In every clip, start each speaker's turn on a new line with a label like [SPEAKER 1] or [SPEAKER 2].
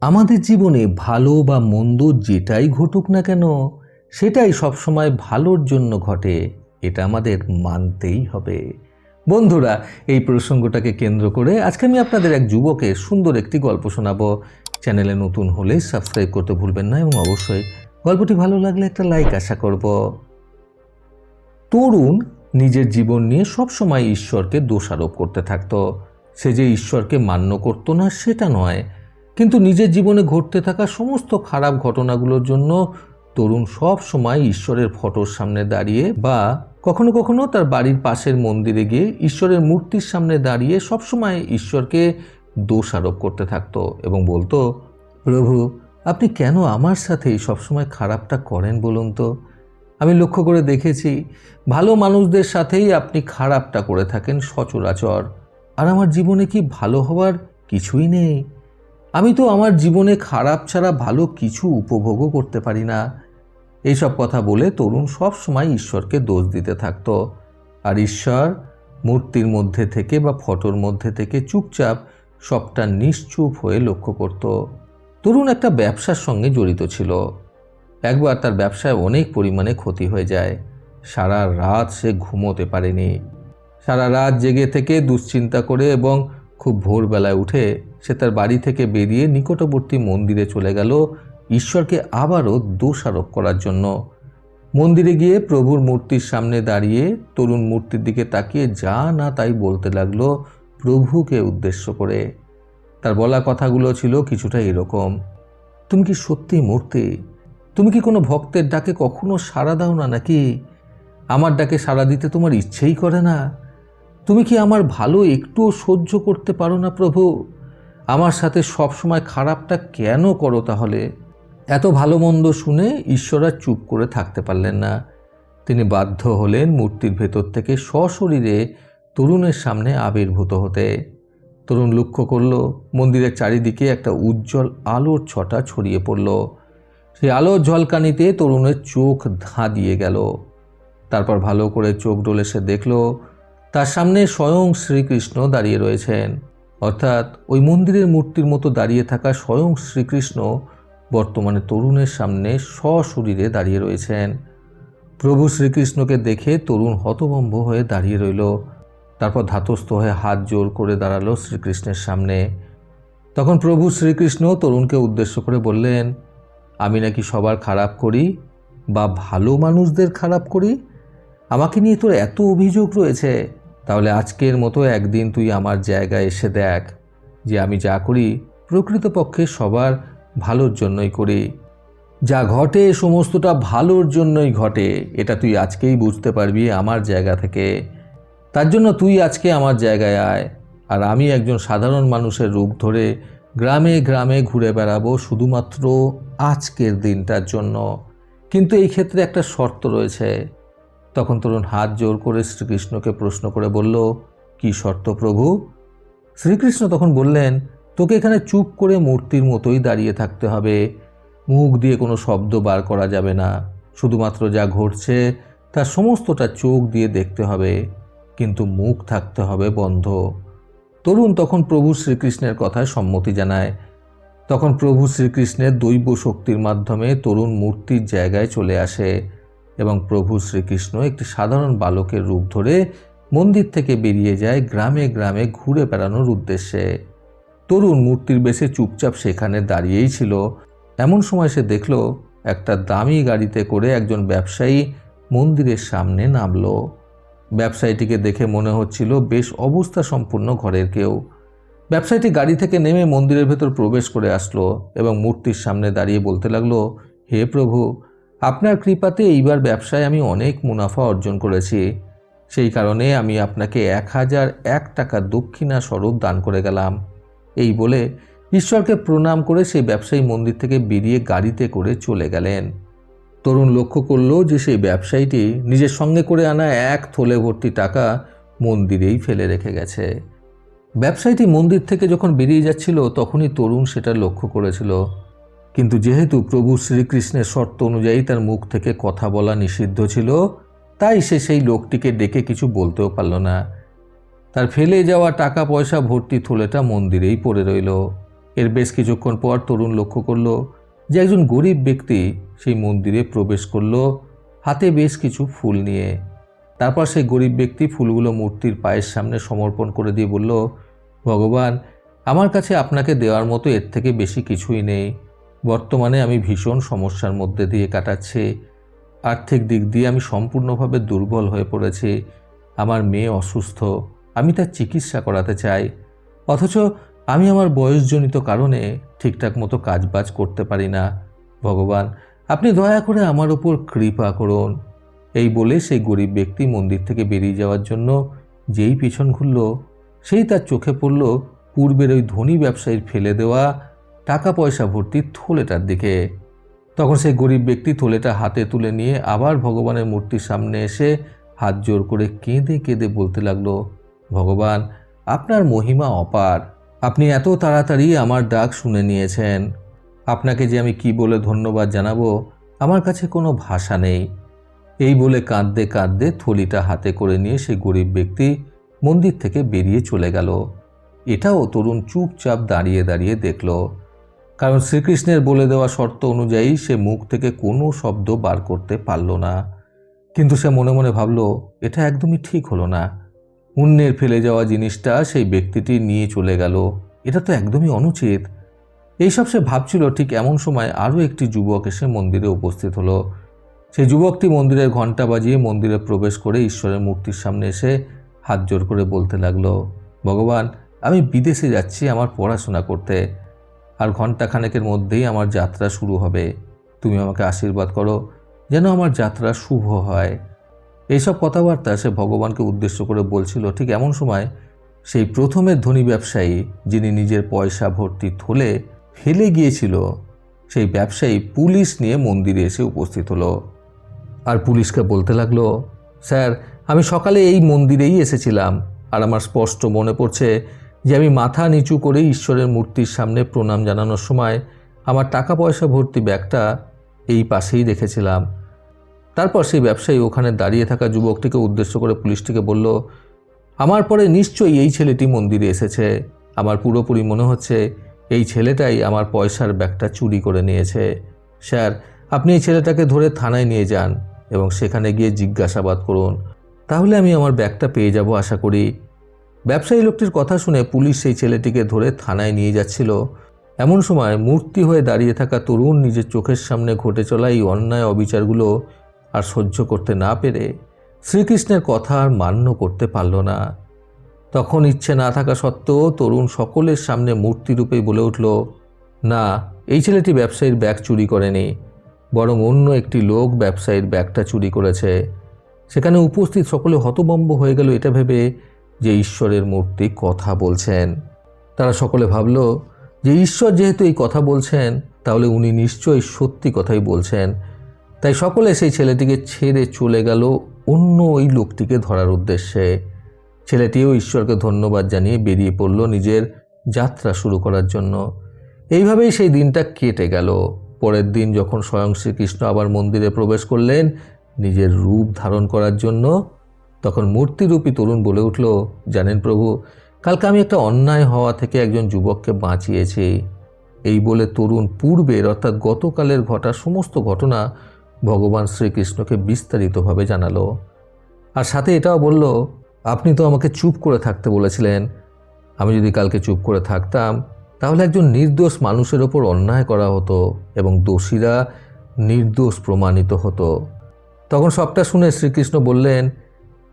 [SPEAKER 1] আমাদের জীবনে ভালো বা মন্দ যেটাই ঘটুক না কেন, সেটাই সবসময় ভালোর জন্য ঘটে, এটা আমাদের মানতেই হবে। বন্ধুরা, এই প্রসঙ্গটাকে কেন্দ্র করে আজকে আমি আপনাদের এক যুবকের সুন্দর একটি গল্প শোনাবো। চ্যানেলে নতুন হলে সাবস্ক্রাইব করতে ভুলবেন না এবং অবশ্যই গল্পটি ভালো লাগলে একটা লাইক আশা করব। তরুণ নিজের জীবন নিয়ে সবসময় ঈশ্বরকে দোষারোপ করতে থাকতো। সে যে ঈশ্বরকে মান্য করতো না, সেটা নয়। কিন্তু নিজের জীবনে ঘটতে থাকা সমস্ত খারাপ ঘটনাগুলোর জন্য তরুণ সব সময় ঈশ্বরের ফটোর সামনে দাঁড়িয়ে বা কখনো কখনো তার বাড়ির পাশের মন্দিরে গিয়ে ঈশ্বরের মূর্তির সামনে দাঁড়িয়ে সবসময় ঈশ্বরকে দোষ আরোপ করতে থাকতো এবং বলতো, প্রভু, আপনি কেন আমার সাথেই সবসময় খারাপটা করেন বলুন তো? আমি লক্ষ্য করে দেখেছি, ভালো মানুষদের সাথেই আপনি খারাপটা করে থাকেন সচরাচর। আর আমার জীবনে কি ভালো হওয়ার কিছুই নেই? আমি তো আমার জীবনে খারাপ ছাড়া ভালো কিছু উপভোগও করতে পারি না। এইসব কথা বলে তরুণ সব সময় ঈশ্বরকে দোষ দিতে থাকত। আর ঈশ্বর মূর্তির মধ্যে থেকে বা ফটোর মধ্যে থেকে চুপচাপ সবটা নিশ্চুপ হয়ে লক্ষ্য করত। তরুণ একটা ব্যবসার সঙ্গে জড়িত ছিল। একবার তার ব্যবসায় অনেক পরিমাণে ক্ষতি হয়ে যায়। সারা রাত সে ঘুমোতে পারেনি। সারা রাত জেগে থেকে দুশ্চিন্তা করে এবং খুব ভোরবেলায় উঠে সে তার বাড়ি থেকে বেরিয়ে নিকটবর্তী মন্দিরে চলে গেল ঈশ্বরকে আবারও দোষারোপ করার জন্য। মন্দিরে গিয়ে প্রভুর মূর্তির সামনে দাঁড়িয়ে তরুণ মূর্তির দিকে তাকিয়ে যা না তাই বলতে লাগল প্রভুকে উদ্দেশ্য করে। তার বলা কথাগুলো ছিল কিছুটা এরকম। তুমি কি সত্যি মূর্তি? তুমি কি কোনো ভক্তের ডাকে কখনো সাড়া দাও না নাকি? আমার ডাকে সাড়া দিতে তোমার ইচ্ছেই করে না। তুমি কি আমার ভালো একটুও সহ্য করতে পারো না প্রভু? আমার সাথে সবসময় খারাপটা কেন করো তাহলে? এত ভালো মন্দ শুনে ঈশ্বর আর চুপ করে থাকতে পারলেন না। তিনি বাধ্য হলেন মূর্তির ভেতর থেকে সশরীরে তরুণের সামনে আবির্ভূত হতে। তরুণ লক্ষ্য করল, মন্দিরের চারিদিকে একটা উজ্জ্বল আলোর ছটা ছড়িয়ে পড়ল। সেই আলোর ঝলকানিতে তরুণের চোখ ধাঁ দিয়ে গেল। তারপর ভালো করে চোখ ডলে সে দেখল, তার সামনে স্বয়ং শ্রীকৃষ্ণ দাঁড়িয়ে রয়েছেন। অর্থাৎ ওই মন্দিরের মূর্তির মতো দাঁড়িয়ে থাকা স্বয়ং শ্রীকৃষ্ণ বর্তমানে তরুণের সামনে সশরীরে দাঁড়িয়ে রয়েছেন। প্রভু শ্রীকৃষ্ণকে দেখে তরুণ হতভম্ব হয়ে দাঁড়িয়ে রইল। তারপর ধাতস্থ হয়ে হাত জোর করে দাঁড়াল শ্রীকৃষ্ণের সামনে। তখন প্রভু শ্রীকৃষ্ণ তরুণকে উদ্দেশ্য করে বললেন, আমি নাকি সবার খারাপ করি বা ভালো মানুষদের খারাপ করি? আমাকে নিয়ে তোর এত অভিযোগ রয়েছে। তাহলে আজকের মতো একদিন তুই আমার জায়গায় এসে দেখ যে আমি যা করি প্রকৃতপক্ষে সবার ভালোর জন্যই করি। যা ঘটে সমস্তটা ভালোর জন্যই ঘটে, এটা তুই আজকেই বুঝতে পারবি আমার জায়গা থেকে। তার জন্য তুই আজকে আমার জায়গায় আয় আর আমি একজন সাধারণ মানুষের রূপ ধরে গ্রামে গ্রামে ঘুরে বেড়াবো শুধুমাত্র আজকের দিনটার জন্য। কিন্তু এই ক্ষেত্রে একটা শর্ত রয়েছে। তখন তরুণ হাত জোর করে শ্রীকৃষ্ণকে প্রশ্ন করে বলল, কি শর্ত প্রভু? শ্রীকৃষ্ণ তখন বললেন, তোকে এখানে চুপ করে মূর্তির মতোই দাঁড়িয়ে থাকতে হবে। মুখ দিয়ে কোনো শব্দ বার করা যাবে না। শুধুমাত্র যা ঘটছে তার সমস্তটা চোখ দিয়ে দেখতে হবে। কিন্তু মুখ থাকতে হবে বন্ধ। তরুণ তখন প্রভু শ্রীকৃষ্ণের কথায় সম্মতি জানায়। তখন প্রভু শ্রীকৃষ্ণের দৈব শক্তির মাধ্যমে তরুণ মূর্তির জায়গায় চলে আসে। এবং প্রভু শ্রীকৃষ্ণ একটি সাধারণ বালকের রূপ ধরে মন্দির থেকে বেরিয়ে যায় গ্রামে গ্রামে ঘুরে বেড়ানোর উদ্দেশ্যে। তরুণ মূর্তির বেশে চুপচাপ সেখানে দাঁড়িয়েই ছিল। এমন সময় সে দেখল, একটা দামি গাড়িতে করে একজন ব্যবসায়ী মন্দিরের সামনে নামলো। ব্যবসায়ীটিকে দেখে মনে হচ্ছিল, বেশ অবস্থা সম্পূর্ণ ঘরের কেউ। ব্যবসায়ীটি গাড়ি থেকে নেমে মন্দিরের ভেতর প্রবেশ করে আসলো এবং মূর্তির সামনে দাঁড়িয়ে বলতে লাগল, হে প্রভু আপনার কৃপাতে এইবার ব্যবসায় আমি অনেক মুনাফা অর্জন করেছি। সেই কারণে আমি আপনাকে এক হাজার এক টাকা দক্ষিণা স্বরূপ দান করে গেলাম। এই বলে ঈশ্বরকে প্রণাম করে সেই ব্যবসায়ী মন্দির থেকে বেরিয়ে গাড়িতে করে চলে গেলেন। তরুণ লক্ষ্য করল যে সেই ব্যবসায়ীটি নিজের সঙ্গে করে আনা এক থলে ভর্তি টাকা মন্দিরেই ফেলে রেখে গেছে। ব্যবসায়ীটি মন্দির থেকে যখন বেরিয়ে যাচ্ছিল, তখনই তরুণ সেটা লক্ষ্য করেছিল। কিন্তু যেহেতু প্রভু শ্রীকৃষ্ণের শর্ত অনুযায়ী তার মুখ থেকে কথা বলা নিষিদ্ধ ছিল, তাই সে সেই লোকটিকে ডেকে কিছু বলতেও পারল না। তার ফেলে যাওয়া টাকা পয়সা ভর্তি থলেটা মন্দিরেই পড়ে রইল। এর বেশ কিছুক্ষণ পর তরুণ লক্ষ্য করল যে একজন গরিব ব্যক্তি সেই মন্দিরে প্রবেশ করল, হাতে বেশ কিছু ফুল নিয়ে। তারপর সেই গরিব ব্যক্তি ফুলগুলো মূর্তির পায়ের সামনে সমর্পণ করে দিয়ে বলল, ভগবান, আমার কাছে আপনাকে দেওয়ার মতো এর থেকে বেশি কিছুই নেই। বর্তমানে আমি ভীষণ সমস্যার মধ্যে দিয়ে কাটাচ্ছি। আর্থিক দিক দিয়ে আমি সম্পূর্ণভাবে দুর্বল হয়ে পড়েছি। আমার মেয়ে অসুস্থ। আমি তার চিকিৎসা করাতে চাই। অথচ আমি আমার বয়সজনিত কারণে ঠিকঠাক মতো কাজবাজ করতে পারি না। ভগবান, আপনি দয়া করে আমার উপর কৃপা করুন। এই বলে সেই গরিব ব্যক্তি মন্দির থেকে বেরিয়ে যাওয়ার জন্য যেই পিছন ঘুরল, সেই তার চোখে পড়ল পূর্বের ওই ধনী ব্যবসায়ীর ফেলে দেওয়া টাকা পয়সা ভর্তি থলেটার দিকে। তখন সেই গরিব ব্যক্তি থলেটা হাতে তুলে নিয়ে আবার ভগবানের মূর্তির সামনে এসে হাত জোর করে কেঁদে কেঁদে বলতে লাগল, ভগবান, আপনার মহিমা অপার। আপনি এত তাড়াতাড়ি আমার ডাক শুনে নিয়েছেন। আপনাকে যে আমি কি বলে ধন্যবাদ জানাব, আমার কাছে কোনো ভাষা নেই। এই বলে কাঁদতে কাঁদতে থলিটা হাতে করে নিয়ে সেই গরিব ব্যক্তি মন্দির থেকে বেরিয়ে চলে গেল। এটাও তরুণ চুপচাপ দাঁড়িয়ে দাঁড়িয়ে দেখল। কারণ শ্রীকৃষ্ণের বলে দেওয়া শর্ত অনুযায়ী সে মুখ থেকে কোনো শব্দ বার করতে পারল না। কিন্তু সে মনে মনে ভাবল, এটা একদমই ঠিক হলো না। অন্যের ফেলে যাওয়া জিনিসটা সেই ব্যক্তিটি নিয়ে চলে গেল। এটা তো একদমই অনুচিত। এইসব সে ভাবছিল ঠিক এমন সময় আরও একটি যুবক এসে মন্দিরে উপস্থিত হলো। সেই যুবকটি মন্দিরের ঘণ্টা বাজিয়ে মন্দিরে প্রবেশ করে ঈশ্বরের মূর্তির সামনে এসে হাত জোর করে বলতে লাগল, ভগবান, আমি বিদেশে যাচ্ছি আমার পড়াশোনা করতে। আর ঘণ্টাখানেকের মধ্যেই আমার যাত্রা শুরু হবে। তুমি আমাকে আশীর্বাদ করো যেন আমার যাত্রা শুভ হয়। এইসব কথাবার্তা সে ভগবানকে উদ্দেশ্য করে বলছিল ঠিক এমন সময় সেই প্রথমের ধনী ব্যবসায়ী যিনি নিজের পয়সা ভর্তি থলে ফেলে গিয়েছিল, সেই ব্যবসায়ী পুলিশ নিয়ে মন্দিরে এসে উপস্থিত হলো। আর পুলিশকে বলতে লাগল, স্যার, আমি সকালে এই মন্দিরেই এসেছিলাম আর আমার স্পষ্ট মনে পড়ছে যে আমি মাথা নিচু করে ঈশ্বরের মূর্তির সামনে প্রণাম জানানোর সময় আমার টাকা পয়সা ভর্তি ব্যাগটা এই পাশেই রেখেছিলাম তারপর সেই ব্যবসায়ী ওখানে দাঁড়িয়ে থাকা যুবকটিকে উদ্দেশ্য করে পুলিশটিকে বলল, আমার পরে নিশ্চয়ই এই ছেলেটি মন্দিরে এসেছে। আমার পুরোপুরি মনে হচ্ছে এই ছেলেটাই আমার পয়সার ব্যাগটা চুরি করে নিয়েছে। স্যার, আপনি এই ছেলেটাকে ধরে থানায় নিয়ে যান এবং সেখানে গিয়ে জিজ্ঞাসাবাদ করুন। তাহলে আমি আমার ব্যাগটা পেয়ে যাব আশা করি। ব্যবসায়ী লোকটির কথা শুনে পুলিশ সেই ছেলেটিকে ধরে থানায় নিয়ে যাচ্ছিল। এমন সময় মূর্তি হয়ে দাঁড়িয়ে থাকা তরুণ নিজের চোখের সামনে ঘটে চলা এই অন্যায় অবিচারগুলো আর সহ্য করতে না পেরে শ্রীকৃষ্ণের কথা আর মান্য করতে পারল না। তখন ইচ্ছে না থাকা সত্ত্বেও তরুণ সকলের সামনে মূর্তিরূপেই বলে উঠল, না, এই ছেলেটি ব্যবসায়ীর ব্যাগ চুরি করেনি, বরং অন্য একটি লোক ব্যবসায়ীর ব্যাগটা চুরি করেছে। সেখানে উপস্থিত সকলে হতবম্ব হয়ে গেল এটা ভেবে যে ঈশ্বরের মূর্তি কথা বলছেন। তারা সকলে ভাবল, যে ঈশ্বর যেহেতু এই কথা বলছেন, তাহলে উনি নিশ্চয়ই সত্যি কথাই বলছেন। তাই সকলে সেই ছেলেটিকে ছেড়ে চলে গেল অন্য ওই লোকটিকে ধরার উদ্দেশ্যে। ছেলেটিও ঈশ্বরকে ধন্যবাদ জানিয়ে বেরিয়ে পড়ল নিজের যাত্রা শুরু করার জন্য। এইভাবেই সেই দিনটা কেটে গেল। পরের দিন যখন স্বয়ং শ্রীকৃষ্ণ আবার মন্দিরে প্রবেশ করলেন নিজের রূপ ধারণ করার জন্য তখন মূর্তিরূপী তরুণ বলে উঠল, জানেন প্রভু, কালকে আমি একটা অন্যায় হওয়া থেকে একজন যুবককে বাঁচিয়েছি। এই বলে তরুণ পূর্বের অর্থাৎ গতকালের ঘটা সমস্ত ঘটনা ভগবান শ্রীকৃষ্ণকে বিস্তারিতভাবে জানালো। আর সাথে এটাও বলল, আপনি তো আমাকে চুপ করে থাকতে বলেছিলেন। আমি যদি কালকে চুপ করে থাকতাম, তাহলে একজন নির্দোষ মানুষের ওপর অন্যায় করা হতো এবং দোষীরা নির্দোষ প্রমাণিত হতো। তখন সবটা শুনে শ্রীকৃষ্ণ বললেন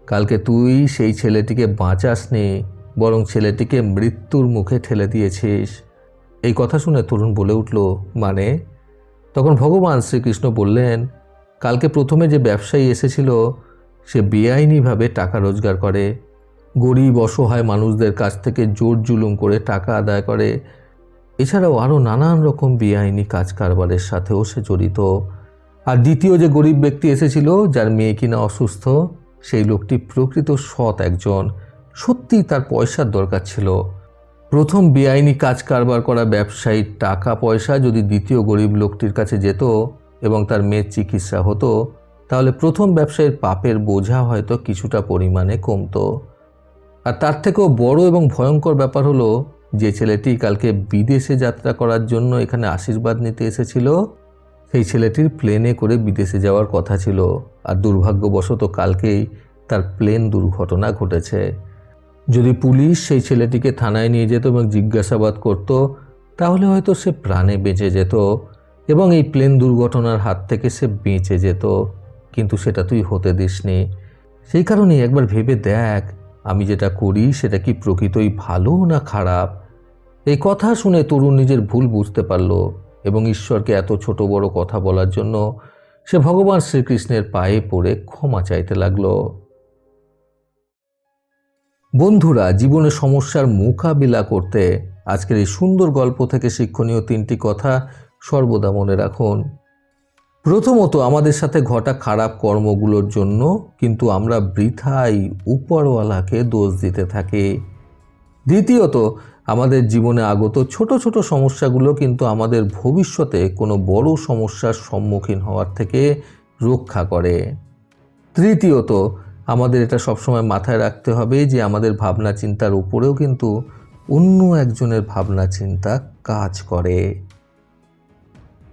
[SPEAKER 1] কালকে তুই সেই ছেলেটিকে বাঁচাসনি বরং ছেলেটিকে মৃত্যুর মুখে ঠেলে দিয়েছিস। এই কথা শুনে তরুণ বলে উঠল মানে? তখন ভগবান শ্রীকৃষ্ণ বললেন, কালকে প্রথমে যে ব্যবসায়ী এসেছিল, সে বেআইনিভাবে টাকা রোজগার করে। গরিব, অসহায় মানুষদের কাছ থেকে জোর জুলুম করে টাকা আদায় করে। এছাড়াও আরও নানান রকম বেআইনি কাজ কারবারের সাথেও সে জড়িত। আর দ্বিতীয় যে গরিব ব্যক্তি এসেছিল, যার মেয়ে কিনা অসুস্থ সেই লোকটি প্রকৃত সৎ একজন। সত্যিই তার পয়সার দরকার ছিল। প্রথম বেআইনি কাজ কারবার করা ব্যবসায়ীর টাকা পয়সা যদি দ্বিতীয় গরিব লোকটির কাছে যেত এবং তার মেয়ের চিকিৎসা হতো, তাহলে প্রথম ব্যবসায়ীর পাপের বোঝা হয়তো কিছুটা পরিমাণে কমতো। আর তার থেকেও বড় এবং ভয়ঙ্কর ব্যাপার হলো, যে ছেলেটি কালকে বিদেশে যাত্রা করার জন্য এখানে আশীর্বাদ নিতে এসেছিল সেই ছেলেটির প্লেনে করে বিদেশে যাওয়ার কথা ছিল আর দুর্ভাগ্যবশত কালকেই তার প্লেন দুর্ঘটনা ঘটেছে। যদি পুলিশ সেই ছেলেটিকে থানায় নিয়ে যেত এবং জিজ্ঞাসাবাদ করত, তাহলে হয়তো সে প্রাণে বেঁচে যেত এবং এই প্লেন দুর্ঘটনার হাত থেকে সে বেঁচে যেত। কিন্তু সেটা তুই হতে দিসনি। সেই কারণেই একবার ভেবে দেখ, আমি যেটা করি সেটা কি প্রকৃতই ভালো না খারাপ? এই কথা শুনে তরুণ নিজের ভুল বুঝতে পারল। এবং ঈশ্বরকে এত ছোট বড় কথা বলার জন্য সে ভগবান শ্রীকৃষ্ণের পায়ে পড়ে ক্ষমা চাইতে লাগল। বন্ধুরা, জীবনে সমস্যার মোকাবিলা করতে আজকের এই সুন্দর গল্প থেকে শিক্ষণীয় তিনটি কথা সর্বদা মনে রাখুন। প্রথমত, আমাদের সাথে ঘটা খারাপ কর্মগুলোর জন্য কিন্তু আমরা বৃথাই উপরওয়ালাকে দোষ দিতে থাকি। দ্বিতীয়ত আমাদের জীবনে আগত ছোট ছোট সমস্যাগুলো কিন্তু আমাদের ভবিষ্যতে কোনো বড় সমস্যার সম্মুখীন হওয়ার থেকে রক্ষা করে। তৃতীয়ত, আমাদের এটা সবসময় মাথায় রাখতে হবে যে আমাদের ভাবনা চিন্তার উপরেও কিন্তু অন্য একজনের ভাবনা চিন্তা কাজ করে।